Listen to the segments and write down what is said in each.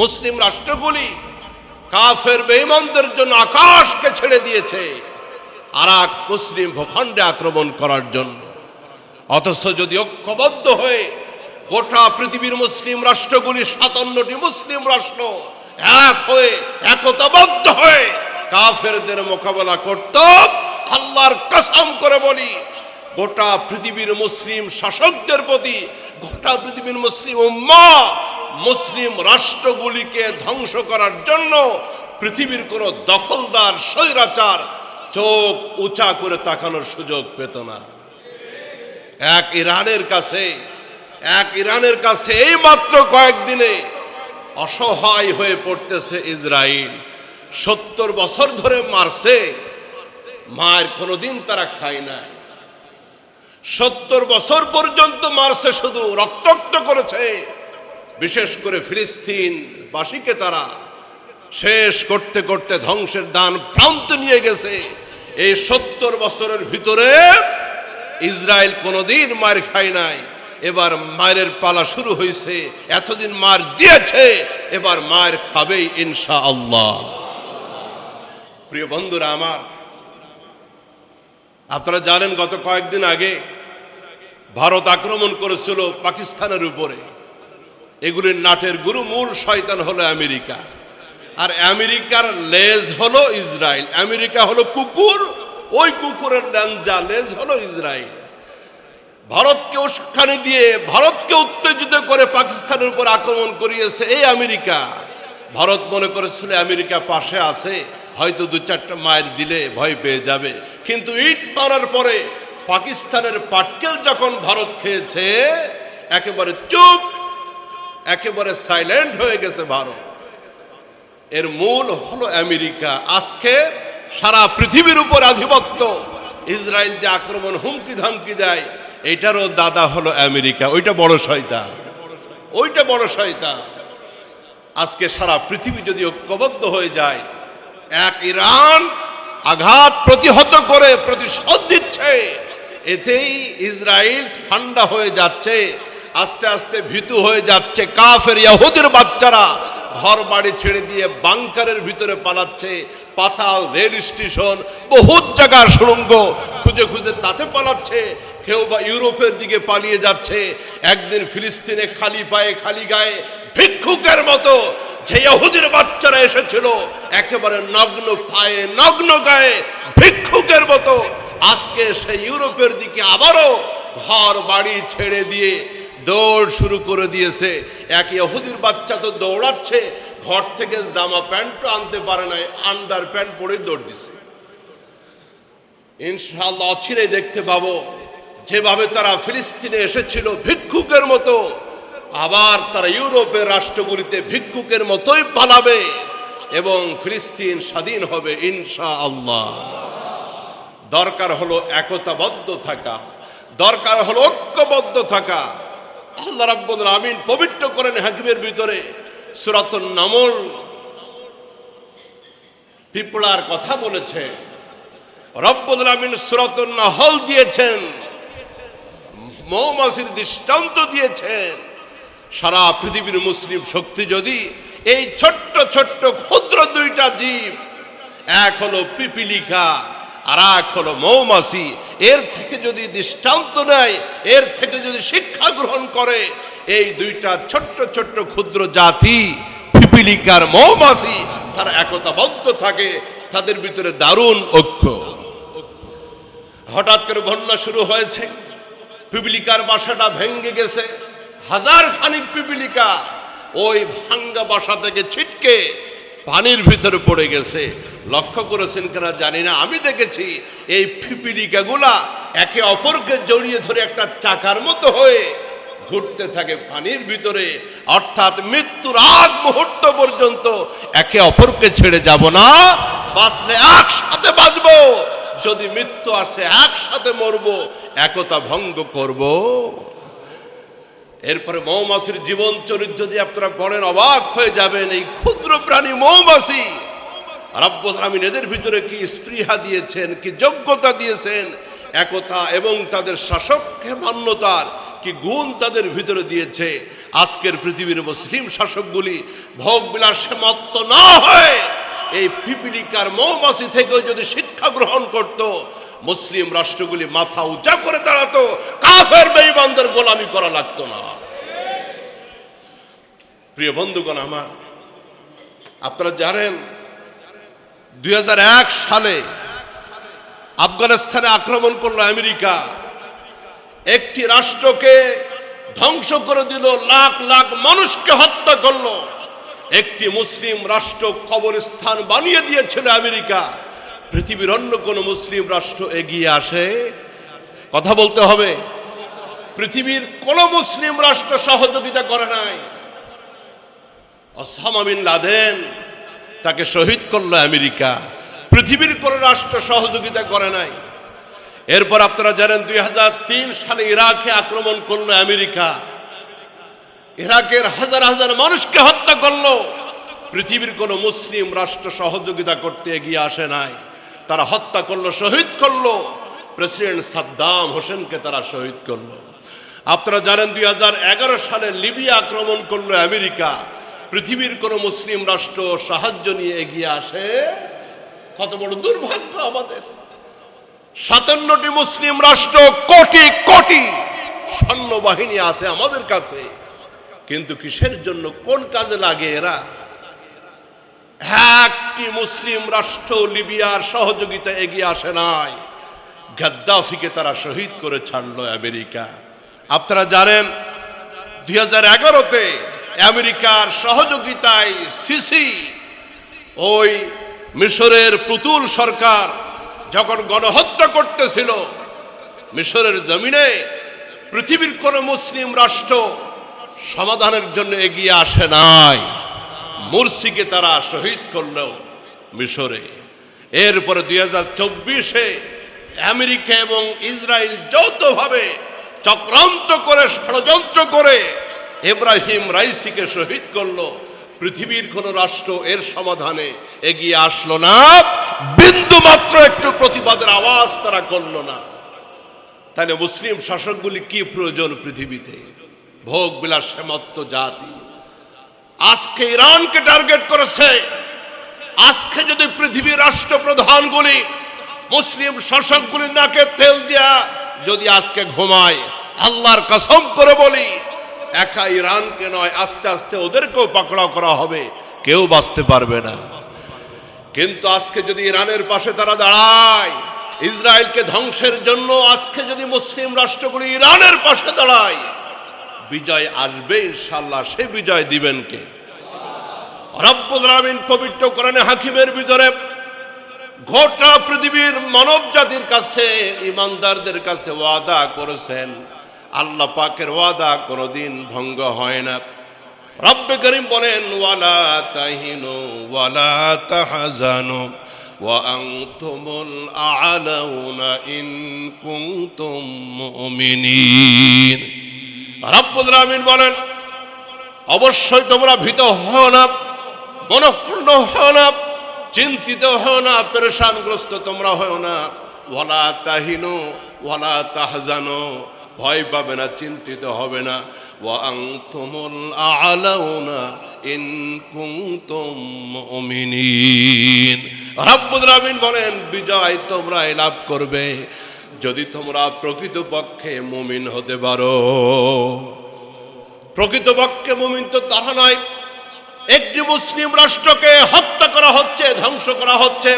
মুসলিম রাষ্ট্রগুলি কাফের বেঈমানদের জন্য আকাশকে ছেড়ে দিয়েছে আর এক মুসলিম ভূখণ্ডে আক্রমণ করার জন্য। অথচ যদি ঐক্যবদ্ধ হয়ে গোটা পৃথিবীর মুসলিম রাষ্ট্রগুলি সাতান্নটি মুসলিম রাষ্ট্র এক হয়ে, একতাবদ্ধ হয়ে কাফেরদের মোকাবেলা করত, আল্লাহর কসম করে বলি, গোটা পৃথিবীর মুসলিম শাসকদের প্রতি, গোটা পৃথিবীর মুসলিম উম্মা মুসলিম রাষ্ট্রগুলিকে ধ্বংস করার জন্য পৃথিবীর কোন দখলদার স্বৈরাচার চোখ উঁচা করে তাকানোর সুযোগ পেত না। এক ইরানের কাছে, এক ইরানের কাছে এই মাত্র কয়েকদিনে অসহায় হয়ে পড়তেছে ইসরায়েল সত্তর বছর ধরে মারছে, মায়ের কোনোদিন তারা খায় নাই। সত্তর বছর পর্যন্ত মারছে শুধু রক্তাক্ত করেছে। বিশেষ করে ফিলিস্তিন বাসীকে তারা শেষ করতে করতে ধ্বংসের দান প্রান্ত নিয়ে গেছে। এই সত্তর বছরের ভিতরে ইসরায়েল কোনোদিন মার খায় নাই। এবার মায়ের পালা শুরু হয়েছে, এতদিন মার দিয়েছে, এবার মায়ের খাবেই ইনশা আল্লাহ প্রিয় বন্ধুরা আমার, আপনারা জানেন গত কয়েকদিন আগে ভারত আক্রমণ করেছিল পাকিস্তানের উপরে। এগুলির নাটের গুরু মূল শয়তান হলো আমেরিকা। আর আমেরিকার লেজ হলো ইসরায়েল। আমেরিকা হলো কুকুর, ওই কুকুরের ল্যাঞ্জা লেজ হলো ইসরায়েল। ভারতকে উস্কানি দিয়ে, ভারতকে উত্তেজিত করে পাকিস্তানের উপর আক্রমণ করিয়েছে এই আমেরিকা। ভারত মনে করেছিল আমেরিকা পাশে আছে, হয়তো দু চারটা মায়ের দিলে ভয় পেয়ে যাবে। কিন্তু ইট মারার পরে পাকিস্তানের পাটকেল যখন ভারত খেয়েছে, একেবারে চুপ একেবারে সাইলেন্ট হয়ে গেছে ভারত। এর মূল হলো আমেরিকা। আজকে সারা পৃথিবীর উপর আধিপত্য। ইসরায়েল যে আক্রমণ হুমকি ধামকি দেয়, এটারও দাদা হলো আমেরিকা। ওইটা বড় শয়তান। ওইটা বড় শয়তান। আজকে সারা পৃথিবী যদি ঐক্যবদ্ধ হয়ে যায়, এক ইরান আঘাত প্রতিহত করে প্রতিশোধ দিচ্ছে, এতেই ইসরায়েল ঠান্ডা হয়ে যাচ্ছে। আস্তে আস্তে ভীতু হয়ে যাচ্ছে। কাফের ইয়াহুদের বাচ্চারা ঘর বাড়ি ছেড়ে দিয়ে বাংকারের ভিতরে পালাচ্ছে। পাতাল, রেল স্টেশন, বহুত জায়গার সুড়ঙ্গ খুঁজে খুঁজে তাতে পালাচ্ছে। কেউ বা ইউরোপের দিকে পালিয়ে যাচ্ছে। একদিন ফিলিস্তিনে খালি পায়ে খালি গায়ে ভিক্ষুকের মতো যে ইহুদির বাচ্চারা এসেছিল, একেবারে নগ্ন পায়ে নগ্ন গায়ে ভিক্ষুকের মতো। আজকে সে ইউরোপের দিকে আবারও ঘর বাড়ি ছেড়ে দিয়ে দৌড় শুরু করে দিয়েছে। এক ইহুদির বাচ্চা তো দৌড়াচ্ছে, ঘর থেকে জামা প্যান্টও আনতে পারে নাই আন্ডার প্যান্ট পরে দৌড় দিছে। ইনশাআল্লাহ অচিরে দেখতে পাবো, যেভাবে তারা ফিলিস্তিনে এসেছিল ভিক্ষুকের মতো, আবার তারা ইউরোপের রাষ্ট্রগুলিতে ভিক্ষুকের মতোই পালাবে এবং ফিলিস্তিন স্বাধীন হবে ইনশা আল্লাহ দরকার হলো একতাবদ্ধ থাকা, দরকার হলো ঐক্যবদ্ধ থাকা। আল্লাহ রাব্বুল আমিন পবিত্র করেন হাকিমের ভিতরে সুরাতুন নামল। পিপড়ার কথা বলেছে রব্বুল আমিন সুরাতুন নাহল দিয়েছেন। মৌমাছির দৃষ্টান্ত দিয়েছেন। সারা পৃথিবীর মুসলিম শক্তি যদি এই ছোট্ট ছোট্ট ক্ষুদ্র দুইটা জীব, এক হলো পিপিলিকা আর এক হলো মৌমাছি। এর থেকে যদি দৃষ্টান্ত নেয়, এর থেকে যদি শিক্ষা গ্রহণ করে, এই দুইটা ছোট্ট ছোট্ট ক্ষুদ্র জাতি, পিপিলিকার মৌমাছি, তারা একতাবদ্ধ থাকে, তাদের ভিতরে দারুণ ঐক্য। হঠাৎ করে বন্যা শুরু হয়েছে, পিপিলিকার বাসাটা ভেঙ্গে গেছে হাজার খানিক পিপিলিকা ওই ভাঙ্গা বাসা থেকে ছিটকে পানির ভিতরে পড়ে গেছে। লক্ষ্য করেছেন কিনা জানি না। আমি দেখেছি এই পিপিলিকাগুলা একে অপরকে জড়িয়ে ধরে একটা চাকার মতো হয়ে ঘুরতে থাকে পানির ভিতরে। অর্থাৎ মৃত্যুর আগ মুহূর্ত পর্যন্ত একে অপরকে ছেড়ে যাব না। বাঁচলে একসাথে বাঁচবো। যদি মৃত্যু আসে, একসাথে মরবো। একতা ভঙ্গ করব। এরপরে মৌমাছির জীবন চরিত্র যদি আপনারা পড়েন অবাক হয়ে যাবেন, এই ক্ষুদ্র প্রাণী মৌমাছি। রব্বুল আমিন এদের ভিতরে কি স্পৃহা দিয়েছেন, কি যোগ্যতা দিয়েছেন, একতা এবং তাদের শাসককে মান্যতার কি গুণ তাদের ভিতরে দিয়েছে। আজকের পৃথিবীর মুসলিম শাসকগুলি ভোগ বিলাসে মত্ত না হয় এই পিপিলিকার মৌমাছি থেকেও যদি শিক্ষা গ্রহণ করত মুসলিম রাষ্ট্রগুলি মাথা উঁচা করে দাঁড়াতো, কাফের বেঈমানদের গোলামি করা লাগতো না। প্রিয় বন্ধুগণ আমার, আপনারা জানেন, দুই হাজার এক সালে আফগানিস্তানে আক্রমণ করল আমেরিকা। একটি রাষ্ট্রকে ধ্বংস করে দিল, লাখ লাখ মানুষকে হত্যা করল। একটি মুসলিম রাষ্ট্র কবরস্থান বানিয়ে দিয়েছিল আমেরিকা। পৃথিবীর অন্য কোন মুসলিম রাষ্ট্র এগিয়ে আসে, কথা বলতে হবে, পৃথিবীর কোন মুসলিম রাষ্ট্র সহযোগিতা করে নাই। ওসামা লাদেন তাকে শহীদ করল আমেরিকা। পৃথিবীর কোন রাষ্ট্র সহযোগিতা করে নাই। এরপর আপনারা জানেন দুই হাজার তিন সালে ইরাকে আক্রমণ করল আমেরিকা। ইরাকের হাজার হাজার মানুষকে হত্যা করল। পৃথিবীর কোন মুসলিম রাষ্ট্র সহযোগিতা করতে এগিয়ে আসে নাই। তারা হত্যা করল, শহীদ করল। প্রেসিডেন্ট সাদ্দাম হোসেনকে তারা শহীদ করল। আপনারা জানেন দুই হাজার এগারো সালে লিবিয়া আক্রমণ করল আমেরিকা। পৃথিবীর কোন মুসলিম রাষ্ট্র সাহায্য নিয়ে এগিয়ে আসে। কত বড় দুর্ভাগ্য আমাদের। সাতান্নটি মুসলিম রাষ্ট্র কোটি কোটি সৈন্যবাহিনী আছে আমাদের কাছে। কিন্তু কিসের জন্য, কোন কাজে লাগে এরা? একটি মুসলিম রাষ্ট্র লিবিয়ার সহযোগিতা এগিয়ে আসে নাই। গাদ্দাফিকে তারা শহীদ করে ছাড়লো আমেরিকা। আপনারা জানেন, দুই হাজার এগারোতে আমেরিকার সহযোগিতায় সিসি, ওই মিশরের পুতুল সরকার যখন গণহত্যা করতেছিল, মিশরের জমিনে পৃথিবীর কোন মুসলিম রাষ্ট্র সমাধানের জন্য এগিয়ে আসে নাই। মুরসিকে তারা শহীদ করল মিশরে। এরপরে দুই হাজার চব্বিশে আমেরিকা এবং ইসরায়েল যৌথভাবে চক্রান্ত করে, ষড়যন্ত্র করে ইব্রাহিম রাইসিকে শহীদ করল। পৃথিবীর কোন রাষ্ট্র এর সমাধানে এগিয়ে আসলো না। বিন্দু মাত্র একটু প্রতিবাদের আওয়াজ তারা করল না। তাহলে মুসলিম শাসকগুলি কি প্রয়োজন পৃথিবীতে? ভোগ বিলাস সেমত্ত জাতি। আজকে ইরানকে টার্গেট করেছে। আজকে যদি পৃথিবীর রাষ্ট্রপ্রধানগুলি মুসলিম শাসকগুলির নাকে তেল দেয়া যদি আজকে ঘুমায়, আল্লাহর কসম করে বলি, একা ইরানকে নয়, আস্তে আস্তে ওদেরকেও পাকড়াও করা হবে, কেউ বাঁচতে পারবে না। কিন্তু আজকে যদি ইরানের পাশে তারা দাঁড়ায়, ইসরায়েলকে ধ্বংসের জন্য আজকে যদি মুসলিম রাষ্ট্রগুলি ইরানের পাশে দাঁড়ায় বিজয় আসবে ইনশাল্লাহ সে বিজয় দিবেন কে? রব্য গ্রামীণ পবিত্র করেন হাকিমের ভিতরে গোটা পৃথিবীর মানব জাতির কাছে, ইমানদারদের কাছে ওয়াদা করেছেন। আল্লাহ পাকের ওয়াদা কোনোদিন ভঙ্গ হয় না। রব্য করিম বলেন, ওয়ালা তাহিনো ওয়ালা তাহাজানো ওয়াংতুমুল আলাউনা ইন কুম তুমিন রব্বুল আলামিন বলেন, অবশ্যই তোমরা ভীত হও না মনক্ষুণ্ণ হও না, চিন্তিত হও না, পেরেশানগ্রস্ত তোমরা হও না। ওয়ালা তাহিনু, ওয়ালা তাহজানো, ভয় পাবে না, চিন্তিত হবে না। ওয়াংতুমুল আলাউনা ইন কুনতুম মুমিনিন। রাব্বুল বলেন, বিজয় তোমরা লাভ করবে। যদি তোমরা প্রকৃতপক্ষে মুমিন হতে পারো। প্রকৃতপক্ষে মুমিন তো তাহা নয়। একটি মুসলিম রাষ্ট্রকে হত্যা করা হচ্ছে, ধ্বংস করা হচ্ছে।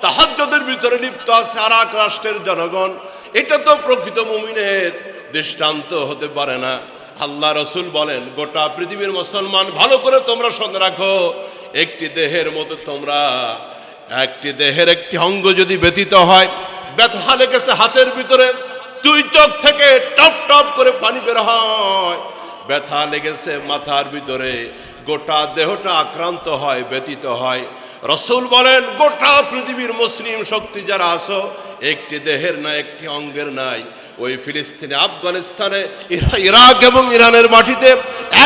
তাহাজ্জদের ভিতরে লিপ্ত আছে আর এক রাষ্ট্রের জনগণ। এটা তো প্রকৃত মুমিনের দৃষ্টান্ত হতে পারে না। আল্লাহ রসুল বলেন, গোটা পৃথিবীর মুসলমান, ভালো করে তোমরা শুনে রাখো, একটি দেহের মতো তোমরা, একটি দেহের একটি অঙ্গ যদি ব্যতীত হয় ব্যথা লেগেছে হাতের ভিতরে। দুই চোখ থেকে টপ টপ করে পানি বের হয়। ব্যথা লেগেছে মাথার ভিতরে। গোটা দেহটা আক্রান্ত হয় ব্যতীত হয়। রসুল বলেন, গোটা পৃথিবীর মুসলিম শক্তি যারা আসো একটি দেহের না, একটি অঙ্গের নাই। ওই ফিলিস্তিনে, আফগানিস্তানে ইরাক এবং ইরানের মাটিতে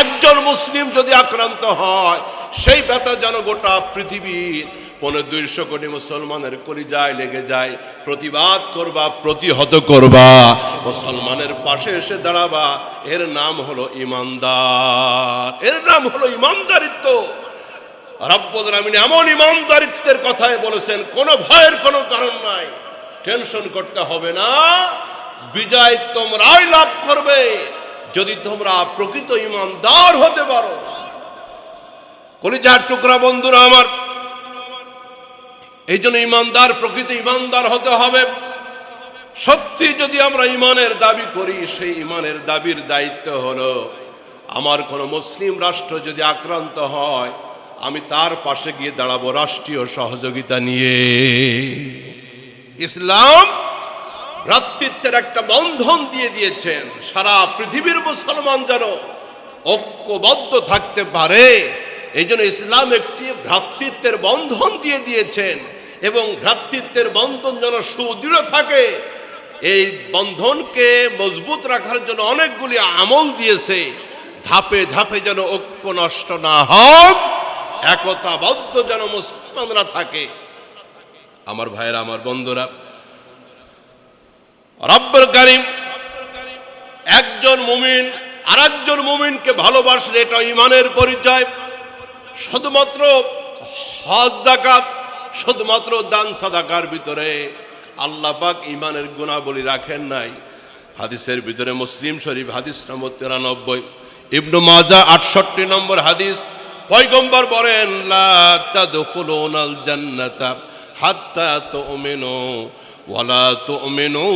একজন মুসলিম যদি আক্রান্ত হয়, সেই ব্যথা যেন গোটা পৃথিবীর পনেরো দুইশো কোটি মুসলমানের কলিজায় লেগে যায়, প্রতিবাদ করবা, প্রতিহত করবা, মুসলমানের পাশে এসে দাঁড়াবা। এর নাম হলো ইমানদার। এর নাম হলো ইমানদারিত্ব। রব্বুল আলামিন এমন ইমানদারিত্বের কথাই বলেছেন, কোনো ভয়ের কোনো কারণ নাই। টেনশন করতে হবে না। বিজয় তোমরাই লাভ করবে। যদি তোমরা প্রকৃত ইমানদার হতে পারো। কলিজার টুকরা বন্ধুরা আমার এই জন্য ইমানদার, প্রকৃত ইমানদার হতে হবে। সত্যি যদি আমরা ইমানের দাবি করি, সেই ইমানের দাবির দায়িত্ব হলো, আমার কোনো মুসলিম রাষ্ট্র যদি আক্রান্ত হয়, আমি তার পাশে গিয়ে দাঁড়াবো রাষ্ট্রীয় সহযোগিতা নিয়ে। ইসলাম ভ্রাতৃত্বের একটা বন্ধন দিয়ে দিয়েছেন, সারা পৃথিবীর মুসলমান যেন ঐক্যবদ্ধ থাকতে পারে। এই জন্য ইসলাম একটি ভ্রাতৃত্বের বন্ধন দিয়ে দিয়েছেন এবং ভ্রাতৃত্বের বন্ধন যেন সুদৃঢ় থাকে, এই বন্ধনকে মজবুত রাখার জন্য অনেকগুলি আমল দিয়েছে। ধাপে ধাপে যেন ঐক্য নষ্ট না হোক, একতাবদ্ধ যেন মুসলমানরা থাকে। আমার ভাইয়েরা, আমার বন্ধুরা রব্বর কারিম একজন মুমিন আর একজন মুমিনকে ভালোবাসলে এটা ইমানের পরিচয়। শুধুমাত্র হজ জাকাত, শুধুমাত্র দান সাদাকার ভিতরে আল্লাহ পাক ইমানের গুণাবলী রাখেন নাই। হাদিসের ভিতরে মুসলিম শরীফ হাদিস নম্বর তিরানব্বই। ইবনু মাজা আটষট্টি নম্বর হাদিস। পয়গম্বর বলেন জান্নাতা হাত্তা তুমিনু ওয়ালা তুমিনু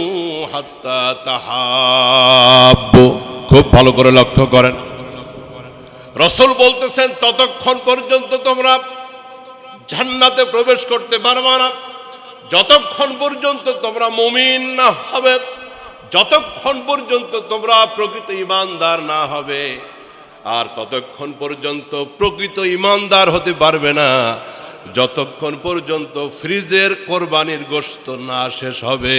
হাত্তা তাহাব্বু। খুব ভালো করে লক্ষ্য করেন। রসুল বলতেছেন, ততক্ষণ পর্যন্ত তোমরা জান্নাতে প্রবেশ করতে পারবে না। যতক্ষণ পর্যন্ত তোমরা মুমিন না হবে, যতক্ষণ পর্যন্ত তোমরা প্রকৃত ইমানদার না হবে, আর ততক্ষণ পর্যন্ত প্রকৃত ইমানদার হতে পারবে না। যতক্ষণ পর্যন্ত ফ্রিজের কোরবানির গোস্ত না শেষ হবে।